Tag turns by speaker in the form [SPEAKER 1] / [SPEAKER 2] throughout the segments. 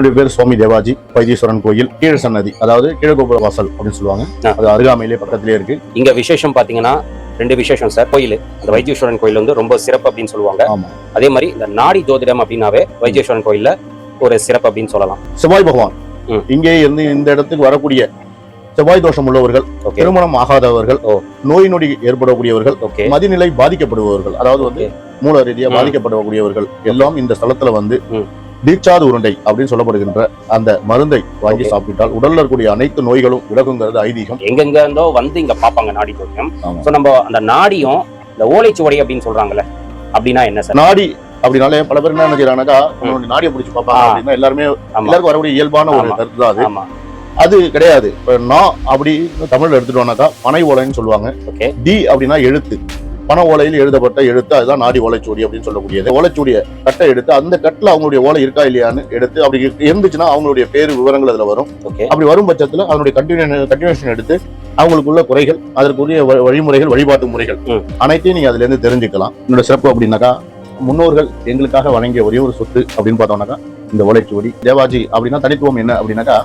[SPEAKER 1] என்னுடைய பேர் சுவாமி தேவாஜி வைத்தீஸ்வரன் கோயில் கீழ சன்னதி அதாவது கீழகோபுர வாசல் அப்படின்னு சொல்லுவாங்க. அது அருகாமையிலே பக்கத்திலே இருக்கு.
[SPEAKER 2] இங்க விசேஷம் பாத்தீங்கன்னா ரெண்டு விசேஷம் சார். கோயில். இந்த வைத்தீஸ்வரன் கோயில் வந்து ரொம்ப சிறப்பு அப்படின்னு சொல்லுவாங்க. அதே மாதிரி இந்த நாடி ஜோதிடம் அப்படின்னாவே வைத்தீஸ்வரன் கோயில்ல ஒரு சிறப்பு அப்படின்னு சொல்லலாம்.
[SPEAKER 1] செவ்வாய் பகவான். இங்கே இருந்து இந்த இடத்துக்கு வரக்கூடிய செவ்வாய் தோஷம் உள்ளவர்கள் திருமணம் ஆகாதவர்கள். நோய் நொடி ஏற்படக்கூடியவர்கள் மதிநிலை பாதிக்கப்படுபவர்கள் அதாவது வந்து மூல ரீதியா. பாதிக்கப்படக்கூடியவர்கள் எல்லாம் இந்த ஸ்தலத்துல வந்து. தீட்சாது உருண்டை அப்படின்னு சொல்லப்படுகின்ற அந்த மருந்தை வாங்கி. சாப்பிட்டால் உடல்ல இருக்கக்கூடிய அனைத்து நோய்களும் விலகுங்கிறது ஐதீகம்.
[SPEAKER 2] எங்கெங்க இருந்தோ வந்து இங்க பாப்பாங்க நாடி
[SPEAKER 1] ஆமா.
[SPEAKER 2] சோ நம்ம அந்த நாடியும் இந்த ஓலைச்சுவடி அப்படின்னு சொல்றாங்கல்ல அப்படின்னா என்ன சார்?
[SPEAKER 1] நாடி அப்படின்னாலே பல பேர் என்ன நினைக்கிறாங்கன்னாக்கா உங்களுடைய நாடியை பிடிச்சி பார்ப்பாங்க. அப்படின்னா எல்லாருமே எல்லாருக்கும் வரக்கூடிய இயல்பான ஒரு. கருத்து தான் அது. அது கிடையாது. இப்ப நான் அப்படி தமிழ்ல எடுத்துட்டோம்னாக்கா பனை ஓலைன்னு சொல்லுவாங்க. டி அப்படின்னா எழுத்து. பண ஓலையில் எழுதப்பட்ட எழுத்து அதுதான் நாடி ஓலைச்சுவடி அப்படின்னு சொல்லக்கூடியது. ஓலைச்சுவடிய கட்டை எடுத்து அந்த கட்டில் அவங்களுடைய ஓலை இருக்கா இல்லையான்னு எடுத்து அப்படி இருந்துச்சுன்னா அவங்களுடைய பேரு விவரங்கள் அதுல வரும். அப்படி வரும் பட்சத்துல அதனுடைய கண்டினியூ கண்டினியூஷன் எடுத்து அவங்களுக்குள்ள குறைகள் அதற்குரிய வழிமுறைகள் வழிபாட்டு முறைகள். அனைத்தையும் நீங்க அதுல இருந்து தெரிஞ்சுக்கலாம். என்னோட சிறப்பு அப்படின்னாக்கா முன்னோர்கள் எங்களுக்காக வழங்கிய ஒரே ஒரு சொத்து அப்படின்னு பார்த்தோம்னாக்கா இந்த ஓலைச்சுவடி. தேவாஜி அப்படின்னா தனித்துவம் என்ன அப்படின்னாக்கா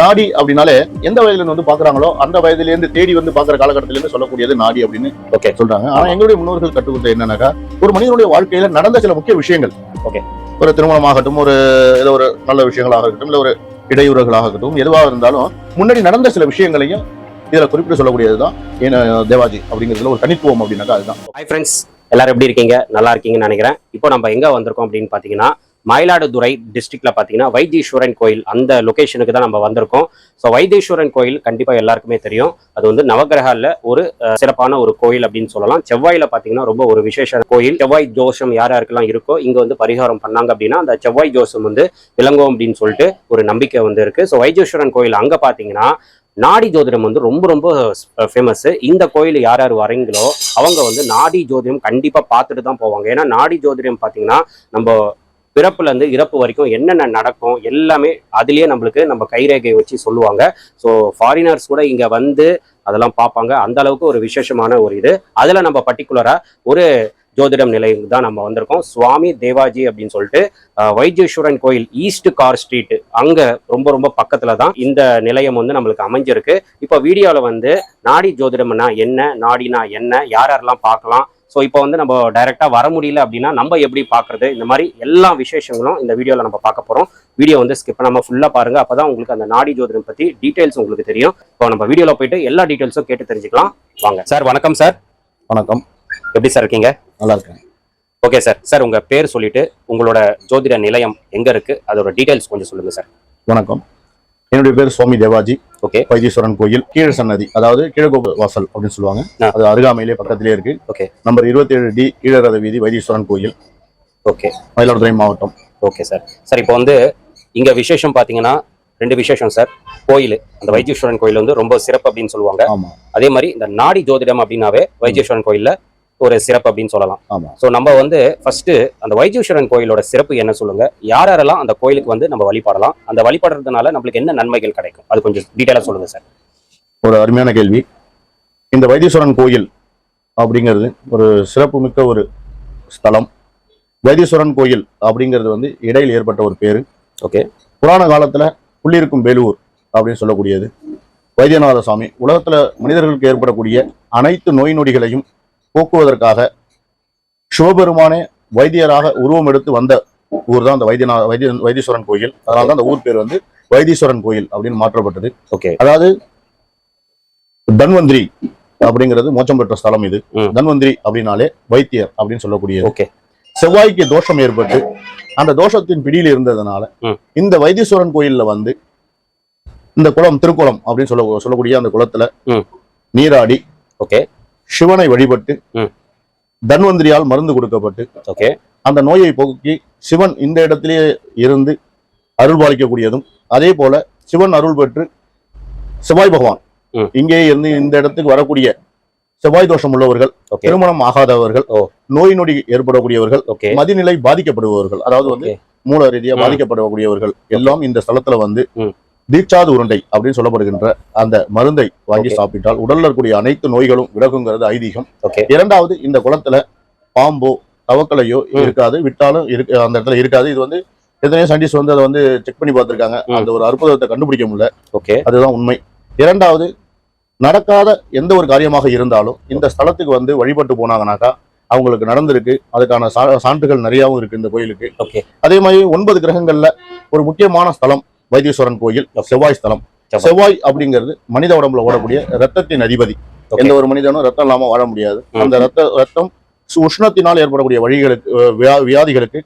[SPEAKER 1] நாடி அப்படின்னாலே எந்த வயதுல இருந்து வந்து பாக்குறாங்களோ அந்த வயதுல இருந்து தேடி வந்து பாக்குற காலகட்டத்தில இருந்து சொல்லக்கூடியது நாடி அப்படின்னு
[SPEAKER 2] ஓகே
[SPEAKER 1] சொல்றாங்க. ஆனா எங்களுடைய முன்னோர்கள் கற்றுக்கொண்ட என்னன்னாக்கா ஒரு மனிதனுடைய வாழ்க்கையில நடந்த சில முக்கிய விஷயங்கள்.
[SPEAKER 2] Okay.
[SPEAKER 1] ஒரு திருமணமாகட்டும் ஒரு ஏதோ ஒரு நல்ல விஷயங்களாக இருக்கட்டும் இல்ல ஒரு இடையூறுகளாக இருக்கட்டும் எதுவாக இருந்தாலும் முன்னாடி நடந்த சில விஷயங்களையும் இதுல குறிப்பிட்டு சொல்லக்கூடியதுதான் ஏன்னா தேவாஜி அப்படிங்கிறதுல ஒரு தனித்துவம் அப்படின்னாக்கா அதுதான்.
[SPEAKER 2] ஹாய் ஃப்ரெண்ட்ஸ் எல்லாரும் எப்படி இருக்கீங்க? நல்லா இருக்கீங்கன்னு நினைக்கிறேன். இப்போ நம்ம எங்க வந்திருக்கோம் அப்படின்னு பாத்தீங்கன்னா மயிலாடுதுறை டிஸ்ட்ரிக்ட்ல பாத்தீங்கன்னா வைத்தீஸ்வரன் கோயில் அந்த லொகேஷனுக்கு தான் நம்ம வந்திருக்கோம். ஸோ வைத்தீஸ்வரன் கோயில் கண்டிப்பா எல்லாருக்குமே தெரியும். அது வந்து நவகிரகால ஒரு சிறப்பான ஒரு கோயில் அப்படின்னு சொல்லலாம். செவ்வாயில பாத்தீங்கன்னா ரொம்ப ஒரு விசேஷ கோயில். செவ்வாய் தோஷம் யார் யாருக்கெல்லாம் இருக்கோ இங்க வந்து பரிகாரம் பண்ணாங்க அப்படின்னா அந்த செவ்வாய் தோஷம் வந்து விளங்கும் அப்படின்னு சொல்லிட்டு ஒரு நம்பிக்கை வந்து இருக்கு. ஸோ வைத்தீஸ்வரன் கோயில் அங்க பாத்தீங்கன்னா நாடி ஜோதிடம் வந்து ரொம்ப ரொம்ப ஃபேமஸ் இந்த கோயில் யார் யார் வரீங்களோ அவங்க வந்து நாடி ஜோதிடம் கண்டிப்பா பார்த்துட்டு தான் போவாங்க. ஏன்னா நாடி ஜோதிடம் பாத்தீங்கன்னா நம்ம பிறப்புல இருந்து இறப்பு வரைக்கும் என்னென்ன நடக்கும் எல்லாமே அதுலயே நம்மளுக்கு நம்ம கைரேகை வச்சு சொல்லுவாங்க. ஸோ ஃபாரினர்ஸ் கூட இங்க வந்து அதெல்லாம் பார்ப்பாங்க. அந்த அளவுக்கு ஒரு விசேஷமான ஒரு இது. அதுல நம்ம பர்டிகுலரா ஒரு ஜோதிடம் நிலையம் தான் நம்ம வந்திருக்கோம். சுவாமி தேவாஜி அப்படின்னு சொல்லிட்டு வைத்தீஸ்வரன் கோயில் ஈஸ்ட் கார் ஸ்ட்ரீட் அங்க ரொம்ப ரொம்ப பக்கத்துல தான் இந்த நிலையம் வந்து நம்மளுக்கு அமைஞ்சிருக்கு. இப்போ வீடியோவில் வந்து நாடி ஜோதிடம்னா என்ன நாடினா என்ன யார் யாரெல்லாம் பார்க்கலாம் ஸோ இப்போ வந்து நம்ம டைரெக்டாக வர முடியல அப்படின்னா நம்ம எப்படி பார்க்கறது இந்த மாதிரி எல்லா விசேஷங்களும் இந்த வீடியோவில் நம்ம பார்க்க போகிறோம் வீடியோ வந்து ஸ்கிப் பண்ணாமல் ஃபுல்லாக பாருங்க. அப்போ தான் உங்களுக்கு அந்த நாடி ஜோதிடம் பற்றி டீட்டெயில்ஸ் உங்களுக்கு தெரியும். இப்போ நம்ம வீடியோவில் போயிட்டு எல்லா டீட்டெயில்ஸும் கேட்டு தெரிஞ்சுக்கலாம். வாங்க. சார் வணக்கம் சார்
[SPEAKER 1] வணக்கம்.
[SPEAKER 2] எப்படி சார் இருக்கீங்க?
[SPEAKER 1] நல்லா இருக்கேன்
[SPEAKER 2] ஓகே சார் சார் உங்கள் பேர் சொல்லிட்டு உங்களோட ஜோதிட நிலையம் எங்கே இருக்குது அதோட டீட்டெயில்ஸ் கொஞ்சம் சொல்லுங்கள் சார்
[SPEAKER 1] வணக்கம். என்னுடைய பேர் சுவாமி தேவாஜி.
[SPEAKER 2] ஓகே.
[SPEAKER 1] வைத்தீஸ்வரன் கோயில் கீழ சன்னதி அதாவது கீழகோபுர வாசல் அப்படின்னு சொல்லுவாங்க. அது அருகாமையிலே பக்கத்திலே இருக்கு.
[SPEAKER 2] ஓகே.
[SPEAKER 1] நம்பர் இருபத்தி ஏழு டி கீழரத வீதி வைத்தீஸ்வரன் கோயில்.
[SPEAKER 2] ஓகே.
[SPEAKER 1] மயிலாடுதுறை மாவட்டம்.
[SPEAKER 2] Okay sir. சார் இப்போ வந்து இங்க விசேஷம் பாத்தீங்கன்னா ரெண்டு விசேஷம் சார். கோயில். அந்த வைத்தீஸ்வரன் கோயில் வந்து ரொம்ப சிறப்பு அப்படின்னு சொல்லுவாங்க. அதே மாதிரி இந்த நாடி ஜோதிடம் அப்படின்னாவே வைத்தீஸ்வரன் கோயில்ல ஒரு சிறப்பு அப்படின்னு சொல்லலாம். ஸோ நம்ம வந்து ஃபர்ஸ்ட் அந்த வைத்தீஸ்வரன் கோயிலோட சிறப்பு என்ன சொல்லுங்க? யார் யாரெல்லாம் அந்த கோயிலுக்கு வந்து நம்ம வழிபடலாம்? அந்த வழிபடுறதுனால நம்மளுக்கு என்ன நன்மைகள் கிடைக்கும்? அது கொஞ்சம் டீட்டெயிலாக சொல்லுங்க சார்
[SPEAKER 1] ஒரு அருமையான கேள்வி. இந்த வைத்தீஸ்வரன் கோயில் அப்படிங்கிறது ஒரு சிறப்புமிக்க ஒரு ஸ்தலம். வைத்தீஸ்வரன் கோயில் அப்படிங்கிறது வந்து இடையில் ஏற்பட்ட ஒரு பேரு.
[SPEAKER 2] ஓகே
[SPEAKER 1] புராண காலத்துல புள்ளிருக்கும் வேலூர் அப்படின்னு சொல்லக்கூடியது. வைத்தியநாத சுவாமி உலகத்துல மனிதர்களுக்கு ஏற்படக்கூடிய அனைத்து நோய் நொடிகளையும் போக்குவதற்காக சிவபெருமானே வைத்தியராக உருவம் எடுத்து வந்த ஊர் தான் அந்த வைத்தியநா வைத்திய வைத்தீஸ்வரன் கோயில். அதனால தான் அந்த ஊர் பேர் வந்து வைத்தீஸ்வரன் கோயில் அப்படின்னு மாற்றப்பட்டது.
[SPEAKER 2] ஓகே.
[SPEAKER 1] அதாவது தன்வந்திரி அப்படிங்கிறது மோட்சம் பெற்ற ஸ்தலம் இது. தன்வந்திரி அப்படின்னாலே வைத்தியர் அப்படின்னு சொல்லக்கூடியது.
[SPEAKER 2] ஓகே.
[SPEAKER 1] செவ்வாய்க்கு தோஷம் ஏற்பட்டு அந்த தோஷத்தின் பிடியில் இருந்ததுனால. இந்த வைத்தீஸ்வரன் கோயில்ல வந்து இந்த குளம் திருக்குளம் அப்படின்னு சொல்ல சொல்லக்கூடிய அந்த குளத்துல. நீராடி
[SPEAKER 2] ஓகே.
[SPEAKER 1] சிவனை வழிபட்டு. தன்வந்திரியால் மருந்து கொடுக்கப்பட்டு
[SPEAKER 2] ஓகே
[SPEAKER 1] அந்த நோயை போக்கி சிவன் இந்த இடத்திலேயே இருந்து அருள் பாலிக்கக்கூடியதும் அதே போல சிவன் அருள் பெற்று செவ்வாய் பகவான். இங்கே இருந்து இந்த இடத்துக்கு வரக்கூடிய செவ்வாய் தோஷம் உள்ளவர்கள் திருமணம் ஆகாதவர்கள். நோய் நொடி ஏற்படக்கூடியவர்கள்
[SPEAKER 2] ஓகே
[SPEAKER 1] மதிநிலை பாதிக்கப்படுபவர்கள் அதாவது வந்து மூல ரீதியா. பாதிக்கப்படக்கூடியவர்கள் எல்லாம் இந்த ஸ்தலத்துல வந்து. தீட்சாது உருண்டை அப்படின்னு சொல்லப்படுகின்ற அந்த மருந்தை வாங்கி. சாப்பிட்டால் உடல்ல இருக்கக்கூடிய அனைத்து நோய்களும் விலகுங்கிறது ஐதீகம்.
[SPEAKER 2] ஓகே
[SPEAKER 1] இரண்டாவது இந்த குளத்துல பாம்போ தவக்கலையோ. இருக்காது. விட்டாலும் இருக்கு அந்த இடத்துல இருக்காது. இது வந்து எத்தனையோ சயின்டிஸ்ட் வந்து அதை வந்து செக் பண்ணி பார்த்திருக்காங்க. அந்த ஒரு அற்புதத்தை கண்டுபிடிக்க முடியல.
[SPEAKER 2] ஓகே
[SPEAKER 1] அதுதான் உண்மை. இரண்டாவது நடக்காத எந்த ஒரு காரியமாக இருந்தாலும் இந்த ஸ்தலத்துக்கு வந்து வழிபட்டு போனாங்கனாக்கா அவங்களுக்கு நடந்திருக்கு. அதுக்கான சா- சான்றுகள் நிறையாவும் இருக்கு இந்த கோயிலுக்கு.
[SPEAKER 2] ஓகே
[SPEAKER 1] அதே மாதிரி ஒன்பது கிரகங்கள்ல ஒரு முக்கியமான ஸ்தலம் வைத்தீஸ்வரன் கோயில் செவ்வாய் ஸ்தலம்.
[SPEAKER 2] செவ்வாய்.
[SPEAKER 1] அப்படிங்கிறது மனித உடம்புல ஓடக்கூடிய ரத்தத்தின் அதிபதி. எந்த ஒரு மனிதனும் ரத்தம் இல்லாம வாழ முடியாது. அந்த ரத்த ரத்தம் உஷ்ணத்தினால் ஏற்படக்கூடிய வழிகளுக்கு வியாதிகளுக்கு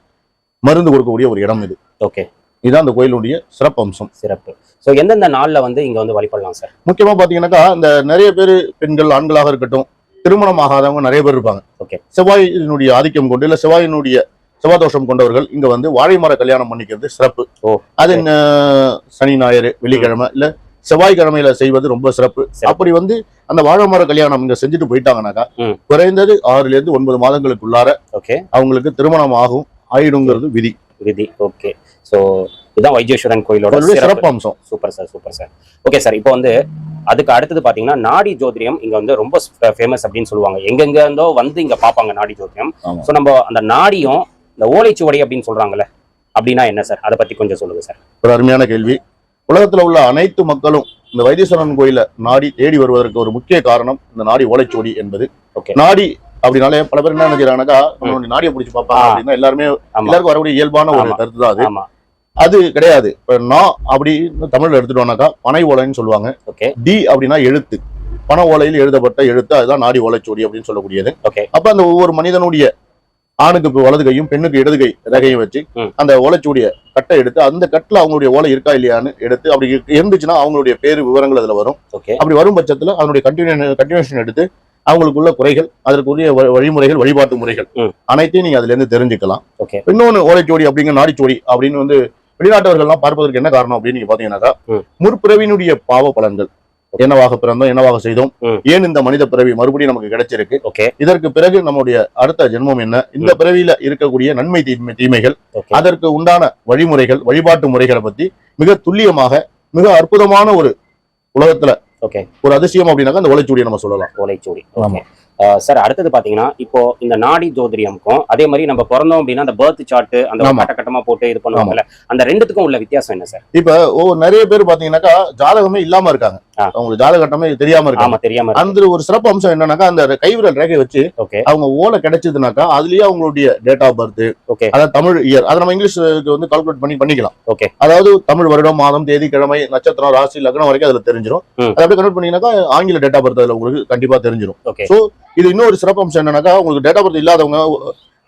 [SPEAKER 1] மருந்து கொடுக்கக்கூடிய ஒரு இடம் இது.
[SPEAKER 2] ஓகே.
[SPEAKER 1] இதுதான் அந்த கோயிலுடைய சிறப்பம்சம்.
[SPEAKER 2] சிறப்பு. ஸோ எந்தெந்த நாள்ல வந்து இங்க வந்து வழிபடலாம் சார்
[SPEAKER 1] முக்கியமா பாத்தீங்கன்னாக்கா இந்த நிறைய பேர் பெண்கள் ஆண்களாக இருக்கட்டும் திருமணம் ஆகாதவங்க நிறைய பேர் இருப்பாங்க.
[SPEAKER 2] Okay.
[SPEAKER 1] செவ்வாயினுடைய ஆதிக்கம் கொண்டு இல்ல செவ்வாயினுடைய செவ்வாய் தோஷம் கொண்டவர்கள் இங்க வந்து வாழை மர கல்யாணம் பண்ணிக்கிறது சிறப்பு. அது சனி ஞாயிறு வெள்ளிக்கிழமை இல்ல செவ்வாய்க்கிழமையில செய்வது ரொம்ப சிறப்பு. அப்படி வந்து அந்த வாழை மர கல்யாணம் இங்க செஞ்சுட்டு போயிட்டாங்கனாக்கா. குறைந்தது ஆறுல இருந்து ஒன்பது மாதங்களுக்குள்ளார
[SPEAKER 2] ஓகே.
[SPEAKER 1] அவங்களுக்கு திருமணம் ஆகும் ஆயிடுங்கிறது விதி.
[SPEAKER 2] விதி ஓகே. ஸோ இதுதான் வைத்தீஸ்வரன் கோயிலோட சிறப்பு.
[SPEAKER 1] அம்சம்
[SPEAKER 2] super sir super sir. Okay sir இப்போ வந்து அதுக்கு அடுத்தது பாத்தீங்கன்னா நாடி ஜோதிடம் இங்க வந்து ரொம்ப ஃபேமஸ் அப்படின்னு சொல்லுவாங்க. எங்கெங்க இருந்தோ வந்து இங்க பாப்பாங்க நாடி ஜோதிடம். ஸோ நம்ம அந்த நாடியும் இந்த ஓலைச்சுவடி அப்படின்னு சொல்றாங்கல்ல அப்படின்னா என்ன சார்? அதை பத்தி கொஞ்சம் சொல்லுங்க சார்.
[SPEAKER 1] ஒரு அருமையான கேள்வி. உலகத்துல உள்ள அனைத்து மக்களும் இந்த வைத்தீஸ்வரன் கோயில நாடி தேடி வருவதற்கு ஒரு முக்கிய காரணம் இந்த நாடி ஓலைச்சுவடி என்பது. நாடி அப்படின்னாலே பல பேர் என்ன நினைக்கிறாங்கன்னாக்கா நம்மளுடைய நாடியை பிடிச்சி பார்ப்பாங்க. அப்படின்னா எல்லாருமே எல்லாருக்கும் வரக்கூடிய இயல்பான ஒரு. கருத்து தான் அது. கிடையாது. இப்ப நான் அப்படின்னு தமிழ்ல எடுத்துட்டோம்னாக்கா பனை ஓலைன்னு சொல்லுவாங்க.
[SPEAKER 2] ஓகே.
[SPEAKER 1] டி அப்படின்னா எழுத்து. பனை ஓலையில் எழுதப்பட்ட எழுத்து அதுதான் நாடி ஓலைச்சுவடி அப்படின்னு சொல்லக்கூடியது.
[SPEAKER 2] ஓகே.
[SPEAKER 1] அப்ப அந்த ஒவ்வொரு மனிதனுடைய ஆணுக்கு வலது கையும் பெண்ணுக்கு இடது கை ரகையும் வச்சு. அந்த ஓலைச்சுவடிய கட்டை எடுத்து அந்த கட்டுல அவங்களுடைய ஓலை இருக்கா இல்லையான்னு எடுத்து அப்படி இருந்துச்சுன்னா அவங்களுடைய பேரு விவரங்கள் அதுல வரும் அப்படி வரும் பட்சத்துல அதனுடைய கண்டினியூ கண்டினியூஷன் எடுத்து அவங்களுக்குள்ள குறைகள் அதற்குரிய வழிமுறைகள் வழிபாட்டு முறைகள். அனைத்தையும் நீங்க அதுல இருந்து தெரிஞ்சுக்கலாம் இன்னொன்னு ஓலைச்சுவடி அப்படிங்கிற நாடிச்சுவடி அப்படின்னு வந்து வெளிநாட்டவர்கள்லாம் பார்ப்பதற்கு என்ன காரணம் அப்படின்னு நீங்க பாத்தீங்கன்னாக்கா. முற்பிறவினுடைய பாவ பலன்கள் என்னவாக பிறந்தோம் என்னவாக செய்தோம். ஏன் இந்த மனித பிறவி மறுபடியும் நமக்கு கிடைச்சிருக்கு?
[SPEAKER 2] ஓகே.
[SPEAKER 1] இதற்கு பிறகு நம்முடைய அடுத்த ஜென்மம் என்ன? இந்த பிறவியில இருக்கக்கூடிய நன்மை தீமை தீமைகள் அதற்கு உண்டான வழிமுறைகள் வழிபாட்டு முறைகளை பத்தி மிக துல்லியமாக மிக அற்புதமான ஒரு உலகத்துல
[SPEAKER 2] ஓகே.
[SPEAKER 1] ஒரு அதிசயம் அப்படின்னாக்கா அந்த ஓலைச்சுவடியை நம்ம சொல்லலாம்.
[SPEAKER 2] ஓலைச்சுவடி.
[SPEAKER 1] ஆமா.
[SPEAKER 2] ஓகே சார் அடுத்தது பாத்தீங்கன்னா இப்போ இந்த நாடி ஜோதிடம்க்கும் அதே மாதிரி நம்ம பிறந்தோம் அப்படின்னா அந்த பர்த் சார்ட் அந்த கட்டமா போட்டு இது பண்ணுவாங்கல்ல அந்த ரெண்டுத்துக்கும் உள்ள வித்தியாசம் என்ன சார்?
[SPEAKER 1] இப்ப நிறைய பேர் பாத்தீங்கன்னாக்கா ஜாதகமே இல்லாம இருக்காங்க. அவங்களுக்கு ஜாதகட்டமே தெரியாம இருக்காங்க.
[SPEAKER 2] ஆமா தெரியாம.
[SPEAKER 1] அந்த ஒரு சிறப்பு அம்சம் என்னன்னாக்கா அந்த கைவிரல் ரேகை வச்சு அவங்க ஓலை கிடைச்சதுனாக்கா அதுலயே அவங்களுடைய டேட் ஆஃப் பர்த்
[SPEAKER 2] ஓகே.
[SPEAKER 1] அதாவது தமிழ் இயர் அதை நம்ம இங்கிலீஷ்க்கு வந்து கால்குலேட் பண்ணி பண்ணிக்கலாம்.
[SPEAKER 2] ஓகே.
[SPEAKER 1] அதாவது தமிழ் வருடம் மாதம் தேதி கிழமை நட்சத்திரம் ராசி லக்னம் வரைக்கும் அதுல தெரிஞ்சிடும். அதை அப்படியே கன்வெர்ட் பண்ணீங்கன்னாக்கா ஆங்கில டேட் ஆஃப் பர்த் அதுல உங்களுக்கு கண்டிப்பா தெரிஞ்சிடும் So, இது இன்னொரு சிறப்பு அம்சம் என்னன்னாக்கா உங்களுக்கு டேட் ஆஃப் பர்த் இல்லாதவங்க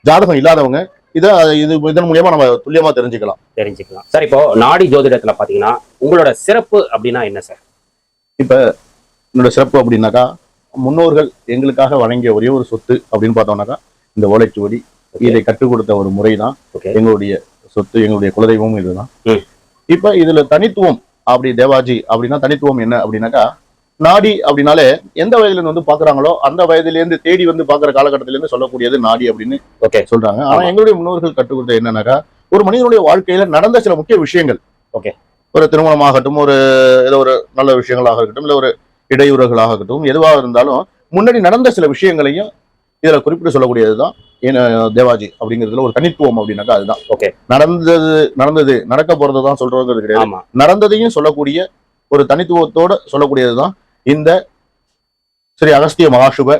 [SPEAKER 1] ஜாதகம் இல்லாதவங்க இதை இது இதன் மூலியமா நம்ம துல்லியமா தெரிஞ்சுக்கலாம்.
[SPEAKER 2] தெரிஞ்சுக்கலாம். சார் இப்போ நாடி ஜோதிடத்துல பாத்தீங்கன்னா உங்களோட சிறப்பு அப்படின்னா என்ன சார்?
[SPEAKER 1] என்னோட சிறப்பு அப்படின்னாக்கா முன்னோர்கள் எங்களுக்காக வழங்கிய ஒரே ஒரு சொத்து அப்படின்னு பார்த்தோம்னாக்கா இந்த ஓலைச்சுவடி. இதை கற்றுக் கொடுத்த ஒரு முறை தான் எங்களுடைய சொத்து எங்களுடைய குலதெய்வமும் இதுதான். இப்ப இதுல தனித்துவம் அப்படி தேவாஜி அப்படின்னா தனித்துவம் என்ன அப்படின்னாக்கா நாடி அப்படின்னாலே எந்த வயதுல இருந்து வந்து பாக்குறாங்களோ அந்த வயதுல இருந்து தேடி வந்து பாக்குற காலகட்டத்தில இருந்து சொல்லக்கூடியது நாடி அப்படின்னு
[SPEAKER 2] ஓகே
[SPEAKER 1] சொல்றாங்க. ஆனா. எங்களுடைய முன்னோர்கள் கற்றுக் கொடுத்த என்னன்னாக்கா ஒரு மனிதனுடைய வாழ்க்கையில நடந்த சில முக்கிய விஷயங்கள்.
[SPEAKER 2] ஓகே.
[SPEAKER 1] ஒரு திருமணமாகட்டும் ஒரு ஏதோ ஒரு நல்ல விஷயங்களாக இருக்கட்டும் இல்ல ஒரு இடையூறுகளாக இருக்கட்டும் எதுவாக இருந்தாலும் முன்னாடி நடந்த சில விஷயங்களையும் இதுல குறிப்பிட்டு சொல்லக்கூடியதுதான் ஏன்னா, தேவாஜி அப்படிங்கிறதுல ஒரு தனித்துவம் அப்படின்னாக்கா அதுதான்.
[SPEAKER 2] ஓகே.
[SPEAKER 1] நடந்தது நடந்தது நடக்க போறதுதான் சொல்றதுங்கிறது கிடையாது. நடந்ததையும் சொல்லக்கூடிய ஒரு தனித்துவத்தோட சொல்லக்கூடியதுதான் இந்த ஸ்ரீ அகஸ்திய மகாசுப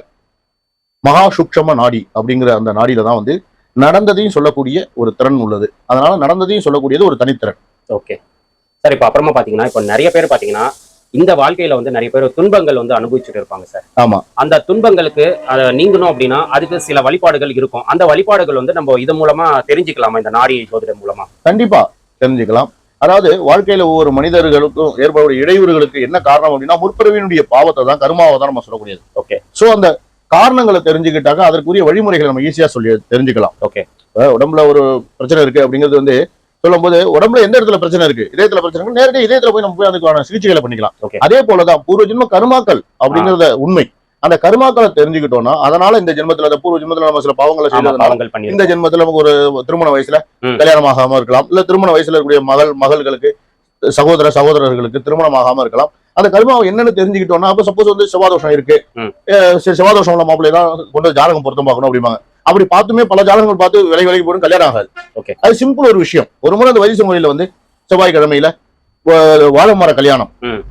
[SPEAKER 1] மகாசுக்ஷம நாடி அப்படிங்கிற அந்த நாடியில தான் வந்து நடந்ததையும் சொல்லக்கூடிய ஒரு திறன் உள்ளது. அதனால நடந்ததையும் சொல்லக்கூடியது ஒரு தனித்திறன்.
[SPEAKER 2] ஓகே சார் இப்போ அப்புறமா பாத்தீங்கன்னா இப்போ நிறைய பேர் பாத்தீங்கன்னா இந்த வாழ்க்கையில வந்து நிறைய பேர் துன்பங்கள் வந்து அனுபவிச்சுட்டு இருப்பாங்க சார்.
[SPEAKER 1] ஆமா.
[SPEAKER 2] அந்த துன்பங்களுக்கு அதை நீங்கணும் அப்படின்னா அதுக்கு சில வழிபாடுகள் இருக்கும். அந்த வழிபாடுகள் வந்து நம்ம இது மூலமா தெரிஞ்சுக்கலாமா? இந்த நாடி ஜோதிடம் மூலமா?
[SPEAKER 1] கண்டிப்பா தெரிஞ்சுக்கலாம். அதாவது வாழ்க்கையில ஒவ்வொரு மனிதர்களுக்கும் ஏற்படக்கூடிய இடையூறுகளுக்கு என்ன காரணம் அப்படின்னா முற்பிறவியினுடைய பாவத்தை தான் கருமாவை தான் நம்ம சொல்லக்கூடியது.
[SPEAKER 2] ஓகே
[SPEAKER 1] சோ அந்த காரணங்களை தெரிஞ்சுக்கிட்டாக்க அதற்குரிய வழிமுறைகளை நம்ம ஈஸியா சொல்லி தெரிஞ்சுக்கலாம்.
[SPEAKER 2] ஓகே
[SPEAKER 1] உடம்புல ஒரு பிரச்சனை இருக்கு அப்படிங்கிறது வந்து சொல்லும்போது உடம்புல எந்த இடத்துல பிரச்சனை இருக்கு? இதயத்துல பிரச்சனை நேரடியாக இதயத்துல போய் நம்ம போய் அதுக்கான சிகிச்சைகளை பண்ணிக்கலாம். அதே போலதான் பூர்வ ஜென்ம கருமாக்கள் அப்படிங்கறத உண்மை. அந்த கருமாக்களை தெரிஞ்சுக்கிட்டோம்னா அதனால இந்த ஜென்மத்துல அந்த பூர்வ ஜென்மத்துல நம்ம சில பாவங்களை
[SPEAKER 2] பண்ணி
[SPEAKER 1] இந்த ஜென்மத்துல நமக்கு ஒரு திருமண வயசுல. கல்யாணம் ஆகாம இருக்கலாம். இல்ல திருமண வயசுல இருக்கக்கூடிய மகள் மகள்களுக்கு சகோதர சகோதரர்களுக்கு திருமணம் ஆகாம இருக்கலாம். அந்த கர்மாவை என்னன்னு தெரிஞ்சுக்கிட்டோம்னா அப்ப சப்போஸ் வந்து செவ்வாதோஷம் இருக்கு. செவ்வாதோஷம் உள்ள மாப்பிள்ளை தான் கொண்டு ஜாதகம் பொருத்தம் பார்க்கணும் அப்படிம்பாங்க. அப்படி பார்த்துமே பல ஜாதகங்கள் பார்த்து விலை விலைக்கு போடும் கல்யாணம் ஆகாது.
[SPEAKER 2] Okay.
[SPEAKER 1] அது சிம்பிள் ஒரு விஷயம். ஒரு முறை அந்த வைத்திய முறையில வந்து செவ்வாய்க்கிழமையில வாழை மர கல்யாணம்.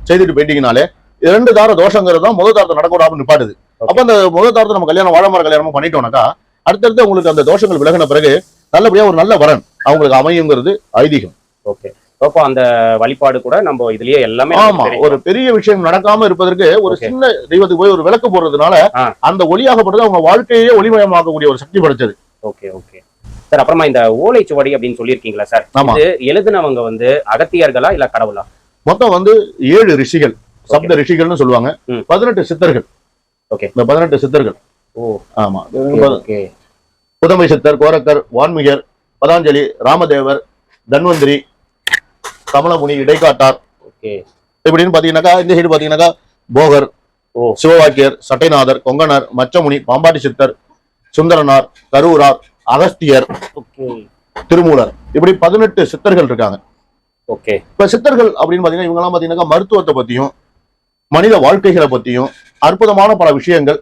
[SPEAKER 1] செய்துட்டு போயிட்டீங்கனாலே இரண்டு தார தோஷங்கிறது தான் முதல் தாரத்தை நடக்க விடாம நிப்பாட்டுது. அப்ப அந்த முதல் தாரத்தை நம்ம கல்யாணம் வாழை மர கல்யாணம் பண்ணிட்டோம்னாக்கா அடுத்தடுத்து உங்களுக்கு அந்த தோஷங்கள் விலகின பிறகு நல்லபடியா ஒரு நல்ல வரன் அவங்களுக்கு அமையுங்கிறது ஐதீகம்.
[SPEAKER 2] ஓகே அப்போ அந்த வழிபாடு கூட நம்ம இதுலயே எல்லாமே
[SPEAKER 1] ஆமா. ஒரு பெரிய விஷயம் நடக்காம இருப்பதற்கு ஒரு. சின்ன தெய்வத்துக்கு போய் ஒரு விளக்கு போடுறதுனால. அந்த ஒளியாகப்பட்டது அவங்க வாழ்க்கையே ஒளிமயமாக்கக்கூடிய ஒரு சக்தி படைச்சது.
[SPEAKER 2] Okay okay. சார் அப்புறமா இந்த ஓலைச்சுவடி அப்படின்னு சொல்லியிருக்கீங்களா சார்? இது எழுதுனவங்க வந்து அகத்தியர்களா இல்ல கடவுளா?
[SPEAKER 1] மொத்தம் வந்து ஏழு ரிஷிகள் சப்த ரிஷிகள்னு சொல்லுவாங்க. பதினெட்டு சித்தர்கள்.
[SPEAKER 2] Okay.
[SPEAKER 1] இந்த பதினெட்டு சித்தர்கள்.
[SPEAKER 2] ஓ.
[SPEAKER 1] ஆமா.
[SPEAKER 2] ஓகே
[SPEAKER 1] புதமை சித்தர் கோரக்கர் வான்மிகர் பதாஞ்சலி ராமதேவர் தன்வந்திரி கமலமுனி இடைக்காட்டார்.
[SPEAKER 2] ஓகே.
[SPEAKER 1] இப்படின்னு பாத்தீங்கன்னாக்கா இந்த சைடு பாத்தீங்கன்னாக்கா போகர்
[SPEAKER 2] ஓ.
[SPEAKER 1] சிவவாக்கியர் சட்டைநாதர் கொங்கணர் மச்சமுனி பாம்பாட்டி சித்தர் சுந்தரனார் கரூரார் அகஸ்தியர் திருமூலர். இப்படி பதினெட்டு சித்தர்கள் இருக்காங்க.
[SPEAKER 2] ஓகே.
[SPEAKER 1] இப்ப சித்தர்கள் அப்படின்னு பாத்தீங்கன்னா இவங்க எல்லாம் பாத்தீங்கன்னா மருத்துவத்தை பத்தியும் மனித வாழ்க்கைகளை பத்தியும் அற்புதமான பல விஷயங்கள்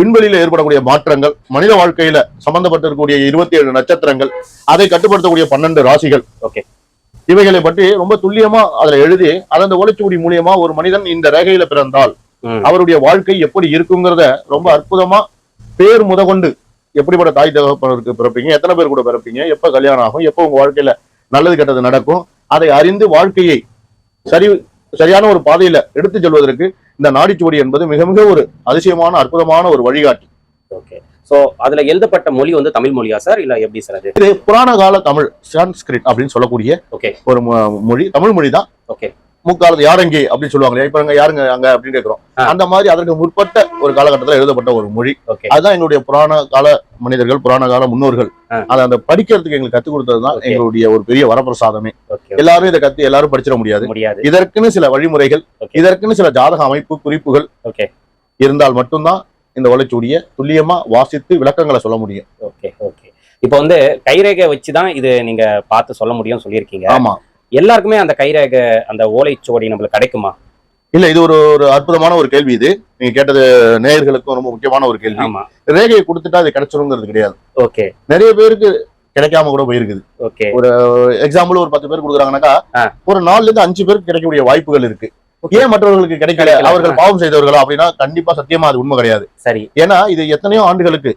[SPEAKER 1] விண்வெளியில ஏற்படக்கூடிய மாற்றங்கள் மனித வாழ்க்கையில சம்பந்தப்பட்டிருக்கக்கூடிய இருபத்தி ஏழு நட்சத்திரங்கள் அதை கட்டுப்படுத்தக்கூடிய பன்னெண்டு ராசிகள்.
[SPEAKER 2] ஓகே.
[SPEAKER 1] இவைகளை பற்றி ரொம்ப துல்லியமா அதுல எழுதி அதை அந்த ஓலைச்சுவடி மூலியமா ஒரு மனிதன் இந்த ரேகையில பிறந்தால் அவருடைய வாழ்க்கை எப்படி இருக்குங்கிறத ரொம்ப அற்புதமா பேர் முதற்கொண்டு எப்படிப்பட்ட தாய் தகப்பனருக்கு பிறப்பீங்க எத்தனை பேர் கூட பிறப்பீங்க எப்ப கல்யாணம் ஆகும் எப்போ உங்க வாழ்க்கையில நல்லது கெட்டது நடக்கும் அதை அறிந்து வாழ்க்கையை சரி சரியான ஒரு பாதையில எடுத்து செல்வதற்கு இந்த நாடிச்சுவடி என்பது மிக மிக ஒரு அதிசயமான அற்புதமான ஒரு வழிகாட்டி.
[SPEAKER 2] ஓகே. சோ அதுல எழுதப்பட்ட மொழி வந்து தமிழ் மொழியா சார் இல்ல எப்படி சார் அது?
[SPEAKER 1] இது புராண கால தமிழ் சான்ஸ்கிரிட் அப்படின்னு சொல்லக்கூடிய
[SPEAKER 2] ஓகே
[SPEAKER 1] ஒரு மொழி தமிழ் மொழி தான்
[SPEAKER 2] ஓகே
[SPEAKER 1] முக்காலத்து யாரங்கே அப்படின்னு சொல்லுவாங்க இப்ப அங்க யாருங்க அங்க அப்படின்னு கேட்கிறோம். அந்த மாதிரி அதற்கு முற்பட்ட ஒரு காலகட்டத்தில் எழுதப்பட்ட ஒரு மொழி. அதுதான் எங்களுடைய புராண கால மனிதர்கள் புராண கால முன்னோர்கள். அதை அந்த படிக்கிறதுக்கு எங்களுக்கு கத்துக் கொடுத்தது தான்
[SPEAKER 2] Okay.
[SPEAKER 1] எங்களுடைய ஒரு பெரிய வரப்பிரசாதமே. எல்லாரும் இதை கத்து எல்லாரும் படிச்சிட முடியாது. இதற்குன்னு சில வழிமுறைகள். இதற்குன்னு சில ஜாதக அமைப்பு குறிப்புகள் இருந்தால் மட்டும்தான் இந்த ஒலைச்சூடிய துல்லியமா வாசித்து விளக்கங்களை சொல்ல முடியும்.
[SPEAKER 2] Okay okay. இப்போ வந்து கைரேகை வச்சு தான் இது நீங்க பார்த்து சொல்ல முடியும்னு சொல்லியிருக்கீங்க.
[SPEAKER 1] ஆமா.
[SPEAKER 2] எல்லாருக்குமே அந்த கைரேகை அந்த ஓலைச்சுவடி நம்மளுக்கு கிடைக்குமா?
[SPEAKER 1] இல்ல இது ஒரு ஒரு அற்புதமான ஒரு கேள்வி இது. நீங்க கேட்டது நேயர்களுக்கும் ரொம்ப முக்கியமான ஒரு கேள்வி. ரேகையை கொடுத்துட்டா அது கிடைச்சிருங்கிறது கிடையாது.
[SPEAKER 2] ஓகே.
[SPEAKER 1] நிறைய பேருக்கு கிடைக்காம கூட போயிருக்குது.
[SPEAKER 2] ஓகே.
[SPEAKER 1] எக்ஸாம்பிள் ஒரு பத்து பேர் கொடுக்குறாங்கன்னாக்கா. ஒரு நாலுல இருந்து அஞ்சு பேருக்கு கிடைக்கக்கூடிய வாய்ப்புகள் இருக்கு. ஏன் மற்றவர்களுக்கு கிடைக்கல. அவர்கள் பாவம் செய்தவர்களா அப்படின்னா கண்டிப்பா சத்தியமா அது உண்மை கிடையாது.
[SPEAKER 2] சரி.
[SPEAKER 1] ஏன்னா இது எத்தனையோ ஆண்டுகளுக்கு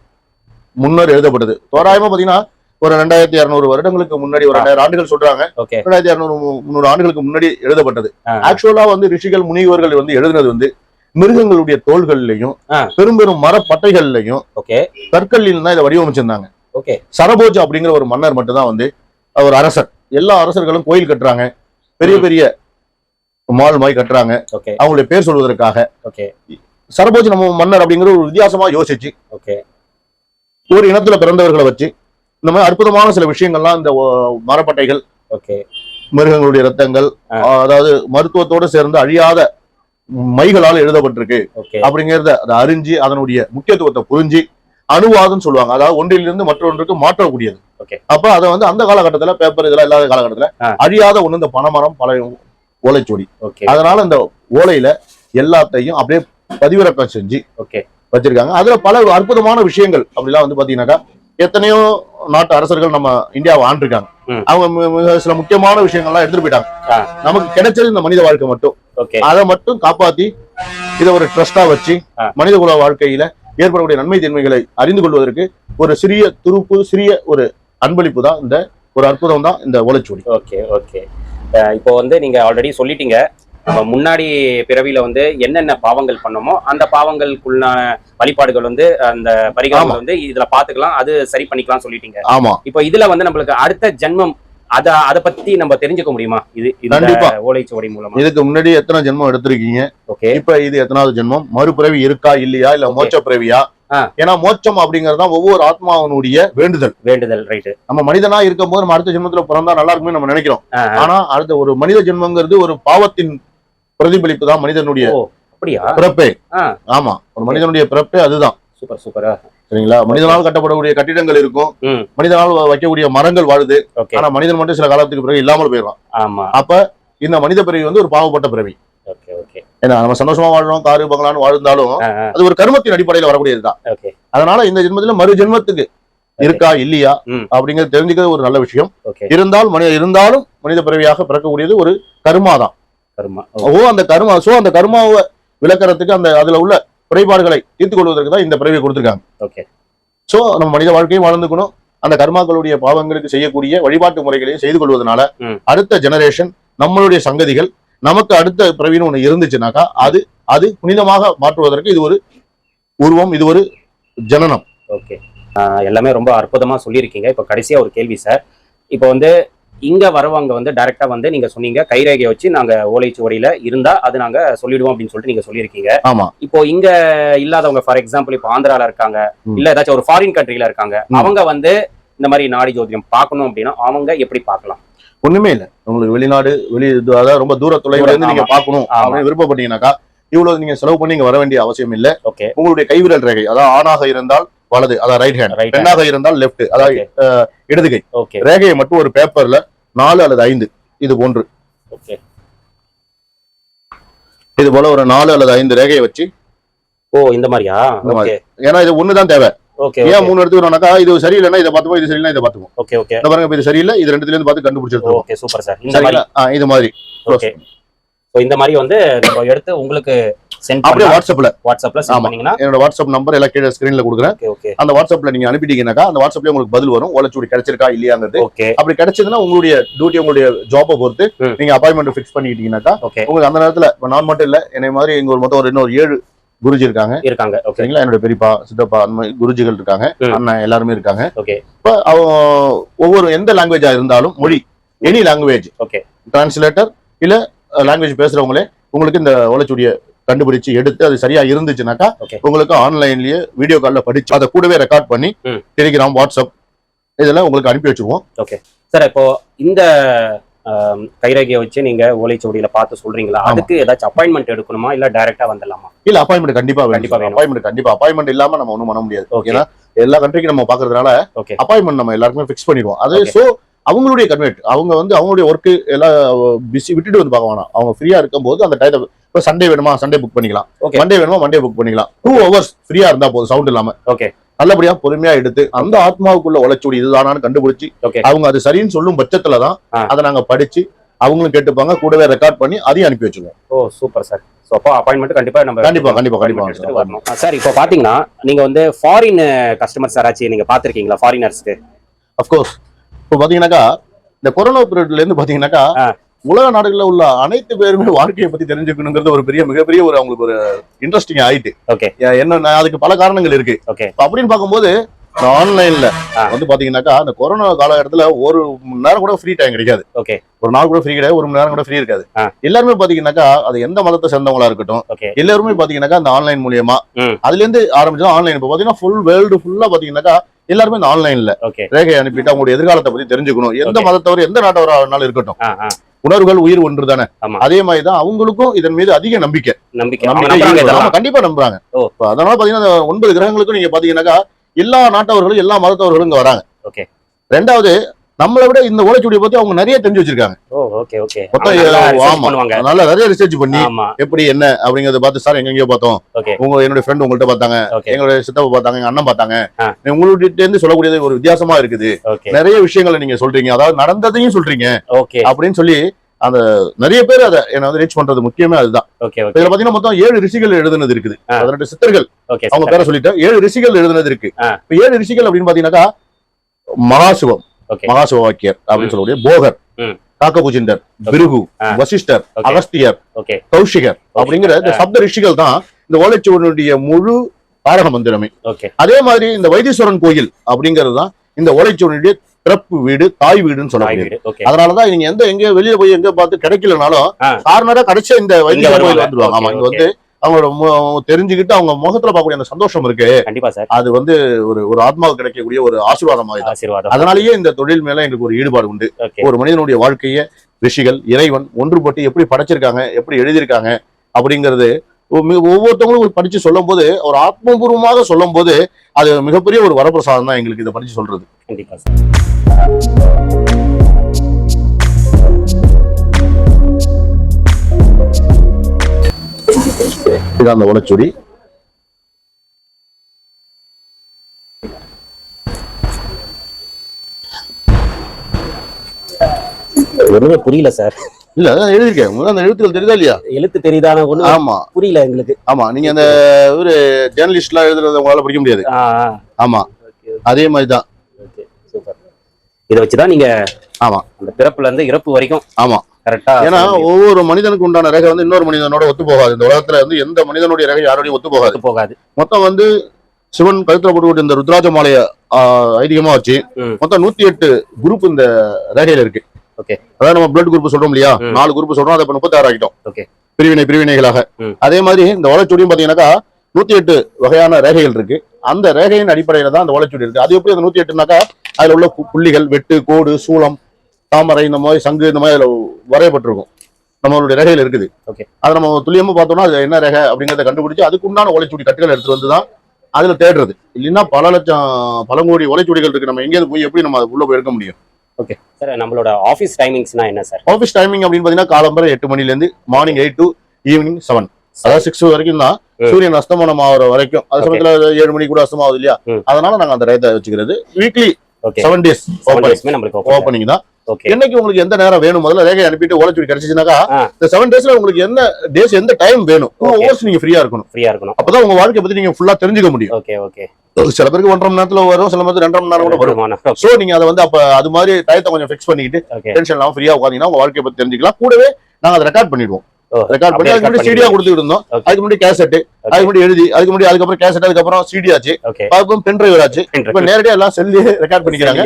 [SPEAKER 1] முன்னர் எழுதப்பட்டது. தோராயமா பாத்தீங்கன்னா ஒரு ரெண்டாயிரத்தி இருநூறு வருடங்களுக்கு முன்னாடி ஒரு. ரெண்டாயிரம் ஆண்டுகள் சொல்றாங்க. ரெண்டாயிரத்தி இருநூறு முந்நூறு ஆண்டுகளுக்கு முன்னாடி எழுதப்பட்டது. ஆக்சுவலா வந்து ரிஷிகள் முனிவர்கள் வந்து எழுதுனது வந்து மிருகங்களுடைய தோள்கள்லயும். பெரும் பெரும் மரப்பட்டைகள்லயும்
[SPEAKER 2] ஓகே.
[SPEAKER 1] கற்கல்லில் தான் இதை வடிவமைச்சிருந்தாங்க.
[SPEAKER 2] ஓகே.
[SPEAKER 1] சரபோஜ் அப்படிங்கிற ஒரு மன்னர் மட்டும்தான் வந்து ஒரு அரசர். எல்லா அரசர்களும் கோயில் கட்டுறாங்க. பெரிய. பெரிய மால் மாதிரி கட்டுறாங்க. அவங்களுடைய பேர் சொல்வதற்காக. சரபோஜ் நம்ம மன்னர் அப்படிங்கிற ஒரு வித்தியாசமா யோசிச்சு ஒரு இனத்துல பிறந்தவர்களை வச்சு இந்த மாதிரி அற்புதமான சில விஷயங்கள்லாம் இந்த மரப்பட்டைகள் மிருகங்களுடைய ரத்தங்கள். அதாவது மருத்துவத்தோடு சேர்ந்து அழியாத மைகளால் எழுதப்பட்டிருக்கு அப்படிங்கறத அதை அறிஞ்சு அதனுடைய முக்கியத்துவத்தை புரிஞ்சு அணுவாதம் சொல்லுவாங்க. அதாவது ஒன்றிலிருந்து மற்றொன்றுக்கு மாற்றக்கூடியது. அப்ப அதை வந்து அந்த காலகட்டத்துல பேப்பர் இதெல்லாம் இல்லாத காலகட்டத்துல. அழியாத ஒண்ணு இந்த பனைமரம் பழைய ஓலைச்சுவடி. அதனால இந்த ஓலையில எல்லாத்தையும் அப்படியே பதிவிறக்கம் செஞ்சு வச்சிருக்காங்க. அதுல பல அற்புதமான விஷயங்கள் அப்படிலாம் வந்து பாத்தீங்கன்னாக்கா எத்தனையோ நாட்டு அரசர்கள் நம்ம இந்தியாவை ஆண்டிருக்காங்க. அவங்க சில முக்கியமான விஷயங்கள்லாம் எடுத்துட்டு போயிட்டாங்க. நமக்கு கிடைச்சது இந்த மனித வாழ்க்கை மட்டும். அதை மட்டும் காப்பாத்தி இதை ஒரு ட்ரஸ்டா வச்சு. மனித குல வாழ்க்கையில ஏற்படக்கூடிய நன்மை தீன்மைகளை அறிந்து கொள்வதற்கு ஒரு சிறிய துருப்பு சிறிய ஒரு அன்பளிப்பு தான் இந்த ஒரு அற்புதம் தான் இந்த ஓலைச்சுவடி.
[SPEAKER 2] ஓகே ஓகே இப்போ வந்து நீங்க ஆல்ரெடி சொல்லிட்டீங்க. நம்ம முன்னாடி பிறவியில வந்து என்னென்ன பாவங்கள் பண்ணோமோ அந்த பாவங்களுக்குள்ளான வழிபாடுகள் வந்து அந்த பரிகாரங்கள் வந்து இதுல பாத்துக்கலாம் அது சரி பண்ணிக்கலாம் சொல்லிட்டீங்க.
[SPEAKER 1] ஆமா.
[SPEAKER 2] இப்போ இதுல வந்து நம்மளுக்கு அடுத்த ஜென்மம் அத அத பத்தி நம்ம தெரிஞ்சுக்க முடியுமா? இது
[SPEAKER 1] கண்டிப்பா.
[SPEAKER 2] ஓலைச்சுவடி மூலமா.
[SPEAKER 1] இதுக்கு முன்னாடி எத்தனை ஜென்மம் எடுத்திருக்கீங்க?
[SPEAKER 2] ஓகே.
[SPEAKER 1] இப்ப இது எத்தனாவது ஜென்மம்? மறுபிறவி இருக்கா இல்லையா இல்ல. மோட்ச பிறவியா. ஏன்னா மோட்சம் அப்படிங்கறது ஒவ்வொரு ஆத்மாவனுடைய வேண்டுதல்.
[SPEAKER 2] வேண்டுதல் ரைட்டு
[SPEAKER 1] நம்ம மனிதனா இருக்கும்போது நம்ம அடுத்த ஜென்மத்துல பிறந்தா நல்லா இருக்குமே நம்ம நினைக்கிறோம். ஆனா அடுத்த ஒரு மனித ஜென்மங்கிறது ஒரு பாவத்தின் பிரதிபலிப்பு தான் மனிதனுடைய
[SPEAKER 2] அப்படியா?
[SPEAKER 1] பிறப்பே. ஆமா ஒரு மனிதனுடைய பிறப்பே அதுதான்.
[SPEAKER 2] சூப்பர் சூப்பரா.
[SPEAKER 1] சரிங்களா? மனிதனால் கட்டப்படக்கூடிய கட்டிடங்கள் இருக்கும். மனிதனால் வைக்கக்கூடிய மரங்கள் வாழுது. ஆனா மனிதன் மட்டும் சில காலத்துக்கு பிறகு இல்லாமல் போயிடுறான்
[SPEAKER 2] ஆமா.
[SPEAKER 1] அப்ப இந்த மனித பிறவி வந்து ஒரு பாவப்பட்ட பிறவி. ஏன்னா நம்ம சந்தோஷமா வாழ்றோம் காரு பங்களான்னு வாழ்ந்தாலும் அது ஒரு கர்மத்தின் அடிப்படையில வரக்கூடியதுதான் அதனால இந்த ஜென்மத்துல மறு ஜென்மத்துக்கு இருக்கா இல்லையா. அப்படிங்கிறது தெரிஞ்சுக்கிறது ஒரு நல்ல விஷயம். இருந்தால் மனித இருந்தாலும் மனித பிறவியாக பிறக்கக்கூடியது ஒரு கருமா தான்.
[SPEAKER 2] கருமா.
[SPEAKER 1] ஓ அந்த கருமா சோ அந்த கருமாவை விளக்கறதுக்கு அந்த அதுல உள்ள குறைபாடுகளை தீர்த்து கொள்வதற்கு தான் இந்த பிறவியை கொடுத்திருக்காங்க.
[SPEAKER 2] ஓகே.
[SPEAKER 1] சோ நம்ம மனித வாழ்க்கையும் வாழ்ந்துக்கணும் அந்த கர்மாக்களுடைய பாவங்களுக்கு செய்யக்கூடிய வழிபாட்டு முறைகளையும் செய்து கொள்வதனால. அடுத்த ஜெனரேஷன் நம்மளுடைய சங்கதிகள் நமக்கு அடுத்த பிறவின்னு ஒண்ணு இருந்துச்சுனாக்கா அது அது புனிதமாக மாற்றுவதற்கு இது ஒரு உருவம் இது ஒரு ஜனனம்.
[SPEAKER 2] ஓகே எல்லாமே ரொம்ப அற்புதமா சொல்லியிருக்கீங்க. இப்போ கடைசியா ஒரு கேள்வி சார் இப்போ வந்து இங்க வரவங்க வந்து டைரக்டா வந்து நீங்க சொன்னீங்க கைரேகையை வச்சு நாங்க ஓலைச்சுவடியில இருந்தா அது நாங்க சொல்லிடுவோம் அப்படின்னு சொல்லிட்டு நீங்க சொல்லியிருக்கீங்க.
[SPEAKER 1] ஆமா.
[SPEAKER 2] இப்போ இங்க இல்லாதவங்க ஃபார் எக்ஸாம்பிள் இப்போ ஆந்திரால இருக்காங்க. இல்ல ஏதாச்சும் ஒரு ஃபாரின் கண்ட்ரில இருக்காங்க. அவங்க வந்து இந்த மாதிரி நாடி ஜோதிடம் பார்க்கணும் அப்படின்னா அவங்க எப்படி பார்க்கலாம்?
[SPEAKER 1] ஒண்ணுமே இல்ல. உங்களுக்கு வெளிநாடு வெளி அதாவது ரொம்ப தூர தொலைவுல இருந்து நீங்க
[SPEAKER 2] ஆமா.
[SPEAKER 1] அப்படின்னு விருப்பப்பட்டீங்கன்னாக்கா இவ்வளவு நீங்க செலவு பண்ணி இங்க வர வேண்டிய அவசியம் இல்ல.
[SPEAKER 2] ஓகே.
[SPEAKER 1] உங்களுடைய கைவிரல் ரேகை அதாவது ஆணாக இருந்தால் வலது அதாவது ரைட் ஹேண்ட். பெண்ணாக இருந்தால் லெஃப்ட் அதாவது இடது கை. ரேகையை மட்டும் ஒரு பேப்பர்ல நாலு அல்லது ஐந்து. இது
[SPEAKER 2] ஓகே
[SPEAKER 1] இது போல ஒரு நாலு அல்லது ஐந்து ரேகையை வச்சு
[SPEAKER 2] ஓ இந்த மாதிரியா?
[SPEAKER 1] ஏன்னா இது ஒண்ணுதான் தேவை. ஏன் மூணு எடுத்துக்கிறோம்னாக்கா இது சரியில்லைன்னா இதை பார்த்துப்போம் இது சரியில்லை இதை பார்த்துப்போம்.
[SPEAKER 2] ஓகே ஓகே
[SPEAKER 1] பாருங்க இப்ப இது சரியில்லை இது ரெண்டுத்துல இருந்து பார்த்து கண்டுபிடிச்சிருக்கோம்.
[SPEAKER 2] ஓகே சூப்பர் சார் இந்த மாதிரி
[SPEAKER 1] இது மாதிரி.
[SPEAKER 2] ஓகே ஸோ இந்த மாதிரி வந்து நம்ம எடுத்து உங்களுக்கு சென்ட்
[SPEAKER 1] அப்படியே வாட்ஸ்அப்ல
[SPEAKER 2] வாட்ஸ்அப்ல சென்ட். பண்ணீங்கன்னா
[SPEAKER 1] என்னோட வாட்ஸ்அப் நம்பர் எல்லாம் கீழே ஸ்கிரீன்ல கொடுக்குறேன். அந்த வாட்ஸ்அப்ல நீங்க அனுப்பிட்டீங்கன்னாக்கா அந்த வாட்ஸ்அப்ல உங்களுக்கு பதில் வரும். ஓலச்சூடி கிடைச்சிருக்கா இல்லையாங்கிறது.
[SPEAKER 2] ஓகே
[SPEAKER 1] அப்படி கிடைச்சதுன்னா உங்களுடைய டியூட்டி உங்களுடைய ஜாப்பை பொறுத்து. நீங்க அப்பாயின்மெண்ட் ஃபிக்ஸ் பண்ணிக்கிட்டீங்கன்னாக்கா
[SPEAKER 2] ஓகே
[SPEAKER 1] உங்களுக்கு அந்த நேரத்துல நான் மட்டும் இல்ல என்னை மாதிரி இங்க ஒரு மொத்தம் ஒரு இன்னொரு ஏழு குருஜி இருக்காங்க.
[SPEAKER 2] இருக்காங்க. ஓகே
[SPEAKER 1] சரிங்களா? என்னோட பெரியப்பா சித்தப்பா அந்த மாதிரி குருஜிகள் இருக்காங்க.
[SPEAKER 2] ம்.
[SPEAKER 1] அண்ணன் எல்லாருமே இருக்காங்க.
[SPEAKER 2] ஓகே
[SPEAKER 1] இப்ப ஒவ்வொரு எந்த லாங்குவேஜா இருந்தாலும் மொழி எனி லாங்குவேஜ்
[SPEAKER 2] ஓகே
[SPEAKER 1] டிரான்ஸ்லேட்டர் இல்ல லாங்குவேஜ் பேசுறவங்களே உங்களுக்கு இந்த ஓலைச்சுடியை கண்டுபிடிச்சு எடுத்து அது சரியா இருந்துச்சுனாக்கா. உங்களுக்கு ஆன்லைன்லயே வீடியோ கால்ல படிச்சு அதை கூடவே ரெக்கார்ட் பண்ணி. டெலிகிராம் வாட்ஸ்அப் இதெல்லாம் உங்களுக்கு அனுப்பி வச்சிருவோம்.
[SPEAKER 2] சார் இப்போ இந்த கைரேகையை வச்சு நீங்க ஓலைச்சுவடியில பார்த்து சொல்றீங்களா. அதுக்கு ஏதாச்சும் அப்பாயின்மெண்ட் எடுக்கணுமா? இல்ல டைரக்டா வந்துடலாமா?
[SPEAKER 1] இல்ல அப்பாயின்மெண்ட் கண்டிப்பா
[SPEAKER 2] கண்டிப்பா.
[SPEAKER 1] அப்பாயின்மெண்ட் கண்டிப்பா. அப்பாயின்மெண்ட் இல்லாம நம்ம ஒண்ணும் பண்ண முடியாது.
[SPEAKER 2] ஓகே
[SPEAKER 1] ஏன்னா எல்லா கண்ட்ரிக்கும் நம்ம பாக்குறதுனால
[SPEAKER 2] ஓகே
[SPEAKER 1] அப்பாயின்மெண்ட் நம்ம எல்லாருக்குமே ஃபிக்ஸ் பண்ணிடுவோம். அது. சோ அவங்களுடைய கன்வெர்ட் அவங்க வந்து அவங்களுடைய ஒர்க்கு எல்லாம் பிஸி விட்டுட்டு வந்து பார்க்க வேணாம். அவங்க ஃப்ரீயா இருக்கும்போது அந்த டயத்தை இப்போ சண்டே வேணுமா? சண்டே புக் பண்ணிக்கலாம். மண்டே வேணுமா? மண்டே புக் பண்ணிக்கலாம். டூ ஹவர்ஸ் ஃப்ரீயா இருந்தா போதும் சவுண்ட் இல்லாம.
[SPEAKER 2] ஓகே
[SPEAKER 1] நல்லபடியா பொறுமையா எடுத்து அந்த ஆத்மாவுக்குள்ள உழைச்சோடி இதுதானான்னு கண்டுபிடிச்சு
[SPEAKER 2] ஓகே
[SPEAKER 1] அவங்க அது சரின்னு சொல்லும் பட்சத்துல தான்
[SPEAKER 2] ஆ.
[SPEAKER 1] அதை நாங்க படிச்சு அவங்களும் கேட்டுப்பாங்க கூடவே ரெக்கார்ட் பண்ணி அதையும் அனுப்பி வச்சிருவோம்.
[SPEAKER 2] ஓ சூப்பர் சார் ஸோ அப்போ அப்பாயின்மெண்ட் கண்டிப்பா நம்ம
[SPEAKER 1] கண்டிப்பா கண்டிப்பா
[SPEAKER 2] appointment
[SPEAKER 1] கண்டிப்பா.
[SPEAKER 2] எடுத்துட்டு வரணும் சார் இப்போ பாத்தீங்கன்னா நீங்க வந்து ஃபாரின் கஸ்டமர்ஸ் யாராச்சும் நீங்க பாத்திருக்கீங்களா? ஃபாரினர்ஸ்க்கு
[SPEAKER 1] அப்கோர்ஸ் இப்போ பாத்தீங்கன்னாக்கா இந்த கொரோனா பீரியட்ல இருந்து பாத்தீங்கன்னாக்கா
[SPEAKER 2] ஆ.
[SPEAKER 1] உலக நாடுகள்ல உள்ள அனைத்து பேருமே வாழ்க்கையை பத்தி தெரிஞ்சுக்கணுங்கிறது ஒரு பெரிய மிகப்பெரிய ஒரு அவங்களுக்கு ஒரு இன்ட்ரெஸ்டிங் ஆயிட்டு.
[SPEAKER 2] ஓகே
[SPEAKER 1] என்ன அதுக்கு பல காரணங்கள் இருக்கு.
[SPEAKER 2] ஓகே
[SPEAKER 1] அப்படின்னு பார்க்கும்போது ஆன்லைன்ல. வந்து பாத்தீங்கன்னாக்கா அந்த கொரோனா காலகட்டத்துல ஒரு மணி நேரம் கூட ஃப்ரீ டைம் கிடைக்காது.
[SPEAKER 2] ஓகே
[SPEAKER 1] ஒரு நாள் கூட ஃப்ரீ கிடையாது ஒரு மணி நேரம் கூட ஃப்ரீ இருக்காது. எல்லாருமே பாத்தீங்கன்னாக்கா அது எந்த மதத்தை சேர்ந்தவங்களா இருக்கட்டும் எல்லாருமே பாத்தீங்கன்னாக்கா அந்த ஆன்லைன் மூலியமா. அதுல இருந்து ஆரம்பிச்சா ஆன்லைன். இப்ப பாத்தீங்கன்னா ஃபுல் வேர்ல்டு ஃபுல்லா பாத்தீங்கன்னாக்கா எல்லாருமே இந்த ஆன்லைன்ல ரேகை அனுப்பிட்டு அவங்களுடைய எதிர்காலத்தை பத்தி தெரிஞ்சுக்கணும். எந்த. மதத்தவர் எந்த நாட்டவரானாலும் இருக்கட்டும். உணர்வுகள் உயிர் ஒன்று தானே. அதே மாதிரிதான் அவங்களுக்கும் இதன் மீது அதிக நம்பிக்கை.
[SPEAKER 2] நம்பிக்கை.
[SPEAKER 1] கண்டிப்பா நம்புறாங்க. அதனால பாத்தீங்கன்னா ஒன்பது கிரகங்களுக்கும் நீங்க பாத்தீங்கன்னாக்கா எல்லா நாட்டவர்களும் எல்லா மதத்தவர்களும் இங்க வராங்க.
[SPEAKER 2] ஓகே.
[SPEAKER 1] ரெண்டாவது நம்மளை விட இந்த ஓலைச்சுடியை பத்தி அவங்க நிறைய தெரிஞ்சு வச்சிருக்காங்க.
[SPEAKER 2] நல்லா
[SPEAKER 1] நிறைய ரிசர்ச் பண்ணி எப்படி என்ன அப்படிங்கறத பார்த்து சார் எங்கெங்கயோ பார்த்தோம். உங்க என்னுடைய ஃப்ரெண்ட் உங்கள்ட்ட பார்த்தாங்க. எங்களுடைய சித்தப்பா பார்த்தாங்க. எங்க அண்ணன் பார்த்தாங்க. உங்கள்கிட்ட இருந்து சொல்லக்கூடியது ஒரு வித்தியாசமா இருக்குது. நிறைய விஷயங்களை நீங்க சொல்றீங்க. அதாவது நடந்ததையும் சொல்றீங்க. அப்படின்னு சொல்லி அந்த நிறைய பேர் அதை என்ன வந்து ரீச் பண்றது முக்கியமே அதுதான். இதுல பாத்தீங்கன்னா மொத்தம் ஏழு ரிஷிகள் எழுதுனது இருக்குது. பதினெட்டு சித்தர்கள். அவங்க பேரை சொல்லிட்டேன். ஏழு ரிஷிகள் எழுதுனது இருக்கு. இப்ப ஏழு ரிஷிகள் அப்படின்னு பாத்தீங்கன்னாக்கா மகாசிவம்.
[SPEAKER 2] ஓகே.
[SPEAKER 1] மகாசிவ வாக்கியர் அப்படின்னு சொல்லக்கூடிய போகர். காக்கபுஜிண்டர் பிருகு. வசிஷ்டர் அகஸ்தியர் கௌஷிகர் அப்படிங்கிற இந்த சப்த ரிஷிகள் தான் இந்த ஓலைச்சுவனுடைய முழு காரண மந்திரமே. அதே மாதிரி இந்த வைத்தீஸ்வரன் கோயில் அப்படிங்கிறது தான் இந்த ஓலைச்சுவனுடைய பிறப்பு வீடு தாய் வீடுன்னு
[SPEAKER 2] ஓகே.
[SPEAKER 1] அதனாலதான் நீங்க எந்த எங்க வெளிய போய் எங்க பார்த்து கிடைக்கலனாலும்
[SPEAKER 2] ஆ.
[SPEAKER 1] கார்னரா கிடைச்ச இந்த
[SPEAKER 2] வருவாங்க.
[SPEAKER 1] கோயில் வந்துருவாங்க. ஆமா இங்க வந்து அவங்களோட தெரிஞ்சுக்கிட்டு அவங்க முகத்துல பார்க்கக்கூடிய அந்த சந்தோஷம் இருக்கு.
[SPEAKER 2] கண்டிப்பா சார்.
[SPEAKER 1] அது வந்து ஒரு ஒரு ஆத்மாவுக்கு கிடைக்கக்கூடிய ஒரு ஆசீர்வாதமாக தான்.
[SPEAKER 2] ஆசீர்வாதம்.
[SPEAKER 1] அதனாலேயே இந்த தொழில் மேல எங்களுக்கு ஒரு ஈடுபாடு உண்டு. ஒரு மனிதனுடைய வாழ்க்கைய ரிஷிகள் இறைவன் ஒன்றுபட்டு எப்படி படைச்சிருக்காங்க எப்படி எழுதியிருக்காங்க அப்படிங்கிறது ஒவ்வொருத்தவங்களும் படிச்சு சொல்லும் போது ஒரு ஆத்மபூர்வமாக சொல்லும் போது அது மிகப்பெரிய ஒரு வரப்பிரசாதம் தான் எங்களுக்கு இதை படிச்சு சொல்றது.
[SPEAKER 2] கண்டிப்பா சார்.
[SPEAKER 1] வீட்டுக்காக அந்த ஓலைச்சுடி.
[SPEAKER 2] ஒண்ணுமே புரியல சார்.
[SPEAKER 1] இல்ல அதான் எழுதிருக்கேன் அந்த எழுத்துக்கள் தெரியுதா இல்லையா?
[SPEAKER 2] எழுத்து தெரியுதான ஒண்ணு
[SPEAKER 1] ஆமா.
[SPEAKER 2] புரியல எங்களுக்கு.
[SPEAKER 1] ஆமா நீங்க அந்த ஒரு ஜேர்னலிஸ்ட் எல்லாம் எழுதுறத உங்களால படிக்க முடியாது. ஆமா. அதே மாதிரி தான்
[SPEAKER 2] இதை வச்சுதான் நீங்க
[SPEAKER 1] ஆமா.
[SPEAKER 2] அந்த பிறப்புல இருந்து இறப்பு வரைக்கும்
[SPEAKER 1] ஆமா.
[SPEAKER 2] கரெக்டா
[SPEAKER 1] ஏன்னா ஒவ்வொரு மனிதனுக்கு உண்டான ரேகை வந்து இன்னொரு மனிதனோட ஒத்து போகாது. இந்த உலகத்துல வந்து எந்த மனிதனுடைய ரேகை யாரோடையும் ஒத்து போகாது.
[SPEAKER 2] போகாது.
[SPEAKER 1] மொத்தம் வந்து சிவன் கழுத்துல போட்டுக்கிட்டு இந்த ருத்ராஜ மாலைய ஐதீகமா வச்சு. மொத்தம் நூத்தி எட்டு குரூப் இந்த ரேகையில இருக்கு.
[SPEAKER 2] ஓகே
[SPEAKER 1] அதாவது நம்ம பிளட் குரூப் சொல்றோம் இல்லையா. நாலு குரூப் சொல்றோம் அதை இப்ப முப்பத்தாறு ஆகிட்டோம்
[SPEAKER 2] ஓகே
[SPEAKER 1] பிரிவினை பிரிவினைகளாக. அதே மாதிரி இந்த ஓலைச்சுடியும் பாத்தீங்கன்னாக்கா நூத்தி எட்டு வகையான ரேகைகள் இருக்கு. அந்த ரேகையின் அடிப்படையில தான் அந்த ஓலைச்சுடி இருக்கு. அது எப்படி அந்த நூத்தி எட்டுனாக்கா அதுல உள்ள புள்ளிகள் வெட்டு கோடு சூளம் தாமரை இந்த மாதிரி சங்கு இந்த மாதிரி வரையப்பட்டிருக்கும். நம்மளுடைய ரேகையில் இருக்குது.
[SPEAKER 2] Okay.
[SPEAKER 1] அதை நம்ம துல்லியமா பார்த்தோம்னா அது என்ன ரேகை அப்படிங்கறத கண்டுபிடிச்சு அதுக்கு உண்டான ஓலைச்சுடி கட்டுகள் எடுத்துட்டு வந்து தான் அதுல தேடுறது. இல்லைன்னா பல லட்சம் பல கோடி ஓலைச்சுடிகள் இருக்கு. நம்ம எங்கேயாவது போய் எப்படி நம்ம உள்ள போய் எடுக்க முடியும்?
[SPEAKER 2] ஓகே. சார் நம்மளோட ஆஃபீஸ் டைமிங்ஸ்னா என்ன சார்?
[SPEAKER 1] ஆஃபீஸ் டைமிங் அப்படின்னு பாத்தீங்கன்னா காலம்பரை எட்டு மணில இருந்து morning eight to evening seven அதாவது சிக்ஸ் வரைக்கும் தான். சூரியன் அஸ்தமனம் ஆகிற வரைக்கும். அது. சமயத்துல ஏழு மணி கூட அஸ்தமம் ஆகுது இல்லையா. அதனால நாங்க அந்த ரேத்தை வச்சுக்கிறது. Weekly
[SPEAKER 2] okay
[SPEAKER 1] seven days opening தான். என்னைக்கு உங்களுக்கு எந்த நேரம் வேணும்? முதல்ல ரேகை அனுப்பிட்டு ஓலைச்சுடி கிடைச்சிச்சுனாக்கா. இந்த செவன் டேஸ்ல உங்களுக்கு என்ன டேஸ் எந்த டைம் வேணும். ஓவர்ஸ் நீங்க ஃப்ரீயா இருக்கணும்.
[SPEAKER 2] ஃப்ரீயா இருக்கணும்.
[SPEAKER 1] அப்பதான் உங்க வாழ்க்கை பத்தி நீங்க ஃபுல்லா தெரிஞ்சுக்க முடியும்.
[SPEAKER 2] ஓகே ஓகே
[SPEAKER 1] சில பேருக்கு ஒன்றரை மணி நேரத்துல வரும் சில பேருக்கு ரெண்டரை மணி நேரம் கூட வரும். சோ நீங்க அதை வந்து அப்ப அது மாதிரி டயத்தை கொஞ்சம் ஃபிக்ஸ் பண்ணிக்கிட்டு டென்ஷன் இல்லாம ஃப்ரீயா உட்காந்தீங்கன்னா உங்க வாழ்க்கைய பத்தி தெரிஞ்சுக்கலாம். கூடவே நாங்க அதை ரெக்கார்ட் பண்ணிடுவோம். ரெக்கார்ட் பண்ணி அதுக்கு முன்னாடி சீடியா. கொடுத்துட்டு இருந்தோம். அதுக்கு முன்னாடி கேசட் அதுக்கு முன்னாடி எழுதி அதுக்கு முன்னாடி அதுக்கப்புறம் கேசட் அதுக்கப்புறம் சிடி ஆச்சு. அதுக்கப்புறம் பென் டிரைவர் ஆச்சு. இப்ப நேரடியா எல்லாம் செல்லி ரெக்கார்ட் பண்ணிக்கிறாங்க.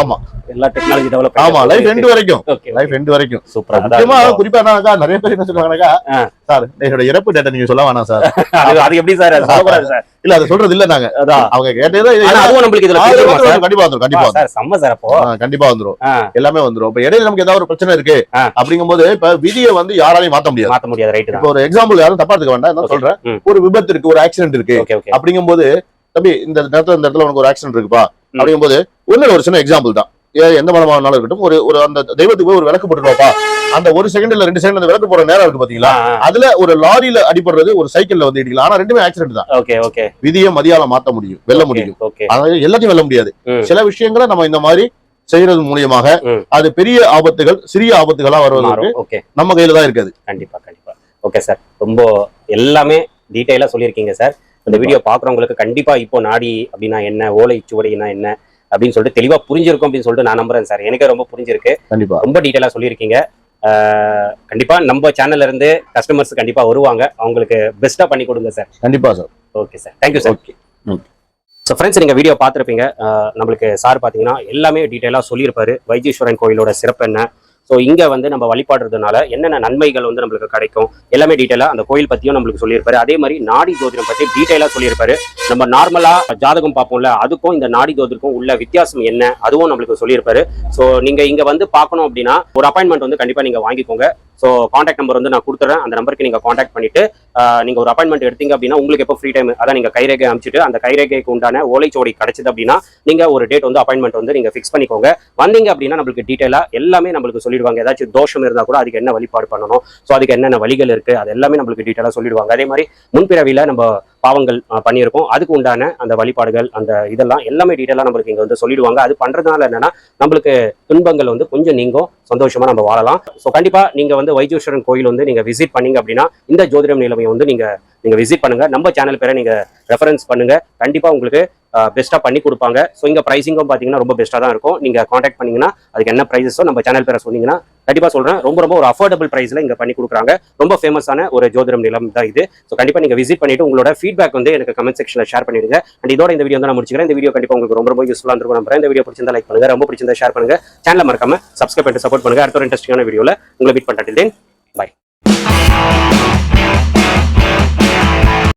[SPEAKER 1] ஆமா.
[SPEAKER 2] எல்லா டெக்னாலஜி டெவலப்
[SPEAKER 1] ஆமா லைஃப் எண்ட் வரைக்கும். லைஃப் எண்ட் வரைக்கும்.
[SPEAKER 2] சூப்பர்
[SPEAKER 1] முக்கியமா குறிப்பா என்னக்கா நிறைய பேர் என்ன சொல்லுவாங்கன்னாக்கா. சார் என்னோட இறப்பு டேட்டா நீங்க சொல்ல வேணாம் சார்.
[SPEAKER 2] அது எப்படி சார்? அது சொல்லக்கூடாது சார்.
[SPEAKER 1] இல்ல அதை சொல்றது இல்ல நாங்க. அவங்க கேட்டதே
[SPEAKER 2] அதுவும் நம்மளுக்கு இதுல
[SPEAKER 1] கண்டிப்பா வந்துரும் கண்டிப்பா
[SPEAKER 2] சார் செம்ம சார் அப்போ.
[SPEAKER 1] கண்டிப்பா வந்துரும். எல்லாமே வந்துரும். இப்ப இடையில நமக்கு ஏதாவது ஒரு பிரச்சனை இருக்கு
[SPEAKER 2] ஆ.
[SPEAKER 1] அப்படிங்கும்போது இப்ப விதியை வந்து யாராலையும் மாத்த முடியாது.
[SPEAKER 2] மாத்த முடியாது ரைட்
[SPEAKER 1] இப்ப ஒரு எக்ஸாம்பிள் யாரும் தப்பா எடுத்துக்க வேண்டாம். சொல்றேன். ஒரு விபத்து இருக்கு ஒரு ஆக்சிடென்ட் இருக்கு.
[SPEAKER 2] ஓகே
[SPEAKER 1] அப்படிங்கும்போது தம்பி இந்த நேரத்துல இந்த இடத்துல உனக்கு ஒரு ஆக்சிடென்ட் இருக்குப்பா.
[SPEAKER 2] ம்.
[SPEAKER 1] அப்படிங்கும்போது ஒண்ணு ஒரு சின்ன எக்ஸாம்பிள் தான். எந்த மதமானாலும் இருக்கட்டும். ஒரு ஒரு அந்த தெய்வத்துக்கு போய் ஒரு விளக்கு போட்டுருவாப்பா அந்த ஒரு செகண்ட் இல்ல ரெண்டு செகண்ட் அந்த விளக்கு போற நேரம் இருக்கு பாத்தீங்களா? அதுல ஒரு லாரியில அடிபடுறது ஒரு சைக்கிள்ல வந்து இடிக்கலாம் ஆனா ரெண்டுமே ஆக்சிடென்ட் தான்.
[SPEAKER 2] Okay okay.
[SPEAKER 1] விதியை மதியால மாத்த முடியும். வெல்ல முடியும்.
[SPEAKER 2] ஓகே.
[SPEAKER 1] அதாவது எல்லாத்தையும் வெல்ல முடியாது. சில விஷயங்களை நம்ம இந்த மாதிரி செய்யறது மூலியமாக. அது பெரிய ஆபத்துகள் சிறிய ஆபத்துகளா வருவதற்கு நம்ம கையில தான் இருக்காது.
[SPEAKER 2] கண்டிப்பா கண்டிப்பா. Okay sir. ரொம்ப எல்லாமே டீட்டெயிலா சொல்லியிருக்கீங்க சார். இந்த வீடியோ பாக்குறவங்களுக்கு கண்டிப்பா இப்போ நாடி அப்படின்னா என்ன? ஓலை சுவடினா என்ன? அப்படின்னு சொல்லிட்டு தெளிவா புரிஞ்சிருக்கும் அப்படின்னு சொல்லிட்டு நான் நம்புறேன் சார். எனக்கே ரொம்ப புரிஞ்சிருக்கு.
[SPEAKER 1] கண்டிப்பா.
[SPEAKER 2] ரொம்ப டீட்டெயிலா சொல்லியிருக்கீங்க. கண்டிப்பா நம்ம சேனல்ல இருந்து கஸ்டமர்ஸ் கண்டிப்பா வருவாங்க. அவங்களுக்கு பெஸ்டா பண்ணி கொடுங்க சார்.
[SPEAKER 1] கண்டிப்பா sir.
[SPEAKER 2] Okay sir. Thank you sir.
[SPEAKER 1] Okay
[SPEAKER 2] so friends நீங்கள் வீடியோ பார்த்துருப்பீங்க. நம்மளுக்கு சார் பார்த்தீங்கன்னா எல்லாமே டீட்டெயிலாக சொல்லியிருப்பாரு. வைத்தீஸ்வரன் கோயிலோட சிறப்பு என்ன ஸோ இங்கே வந்து நம்ம வழிபாடுறதுனால என்னென்ன நன்மைகள் வந்து நம்மளுக்கு கிடைக்கும்? எல்லாமே டீட்டெயிலாக அந்த கோயில் பற்றியும் நம்மளுக்கு சொல்லியிருப்பாரு. அதே மாதிரி நாடி ஜோதிடம் பற்றி டீட்டெயிலாக சொல்லியிருப்பாரு. நம்ம நார்மலாக ஜாதகம் பார்ப்போம்ல அதுக்கும் இந்த நாடி ஜோதிடக்கும் உள்ள வித்தியாசம் என்ன? அதுவும் நம்மளுக்கு சொல்லியிருப்பாரு. ஸோ நீங்கள் இங்கே வந்து பார்க்கணும் அப்படின்னா ஒரு அப்பாயின்மெண்ட் வந்து கண்டிப்பாக நீங்கள் வாங்கிக்கோங்க. ஸோ காண்டாக்ட் நம்பர் வந்து நான் கொடுத்துறேன். அந்த நம்பருக்கு நீங்கள் காண்டாக்ட் பண்ணிட்டு நீங்கள் ஒரு அப்பாயின்மெண்ட் எடுத்தீங்க அப்படின்னா உங்களுக்கு எப்போ ஃப்ரீ டைம் அதான் நீங்கள் கைரேகை அமைச்சிட்டு அந்த கைரேகைக்கு உண்டான ஓலைச்சோடி கிடைச்சது அப்படின்னா நீங்கள் ஒரு டேட் வந்து அப்பாயின்மெண்ட் வந்து நீங்கள் ஃபிக்ஸ் பண்ணிக்கோங்க. வந்தீங்க அப்படின்னா நம்மளுக்கு டீட்டெயிலாக எல்லாமே நம்மளுக்கு சொல்லிடுவாங்க. ஏதாச்சும் தோஷம் இருந்தால் கூட அதுக்கு என்ன வழிபாடு பண்ணணும்? ஸோ அதுக்கு என்னென்ன வழிகள் இருக்குது அது எல்லாமே நம்மளுக்கு டீட்டெயிலாக சொல்லிடுவாங்க. அதே மாதிரி முன்பிறவியில் நம்ம பாவங்கள் பண்ணியிருக்கோம். அதுக்கு உண்டான அந்த வழிபாடுகள் அந்த இதெல்லாம் எல்லாமே டீட்டெயிலாக நம்மளுக்கு இங்கே வந்து சொல்லிடுவாங்க. அது பண்ணுறதுனால என்னன்னா நம்மளுக்கு துன்பங்கள் வந்து கொஞ்சம் நீங்கும். சந்தோஷமா நம்ம வாழலாம். ஸோ கண்டிப்பா நீங்க வந்து வைத்தீஸ்வரன் கோயில் வந்து நீங்க விசிட் பண்ணீங்க அப்படின்னா இந்த ஜோதிடம் நிலைமையை வந்து நீங்க நீங்க விசிட் பண்ணுங்க. நம்ம சேனல் பேரை நீங்க ரெஃபரன்ஸ் பண்ணுங்க. கண்டிப்பா உங்களுக்கு பெஸ்ட்டாக பண்ணி கொடுப்பாங்க. ஸோ இங்கே ப்ரைஸிங்கும் பார்த்தீங்கன்னா ரொம்ப பெஸ்ட்டாக தான் இருக்கும். நீங்கள் காண்டாக்ட் பண்ணீங்கன்னா அதுக்கு என்ன ப்ரைஸஸோ நம்ம சேனல் பேரை சொன்னீங்கன்னா கண்டிப்பாக சொல்கிறேன் ரொம்ப ரொம்ப ஒரு அஃபோர்டபுள் ப்ரைஸில் இங்கே பண்ணி கொடுக்குறாங்க. ரொம்ப ஃபேமஸான ஒரு ஜோதிடம் நிலம் தான் இது. ஸோ கண்டிப்பாக நீங்கள் விசிட் பண்ணிட்டு உங்களோட ஃபீட்பேக் வந்து எனக்கு கமெண்ட் செக்ஷனில் ஷேர் பண்ணிடுங்க. அண்ட் இதோட இந்த வீடியோ வந்து நான் முடிச்சுக்கிறேன். இந்த வீடியோ கண்டிப்பாக உங்களுக்கு ரொம்ப ரொம்ப யூஸ்ஃபுல்லாக இருக்கும் நம்புறேன். இந்த வீடியோ பிடிச்சிருந்தா லைக் பண்ணுங்க. ரொம்ப பிடிச்சிருந்தா ஷேர் பண்ணுங்க. சேனலில் மறக்காம சப்ஸ்கிரைப் பண்ணிட்டு சப்போர்ட் பண்ணுங்க. அடுத்த ஒரு இன்ட்ரெஸ்டிங்கான வீடியோவில் உங்களை மீட் பண்ணிட்டேன் பை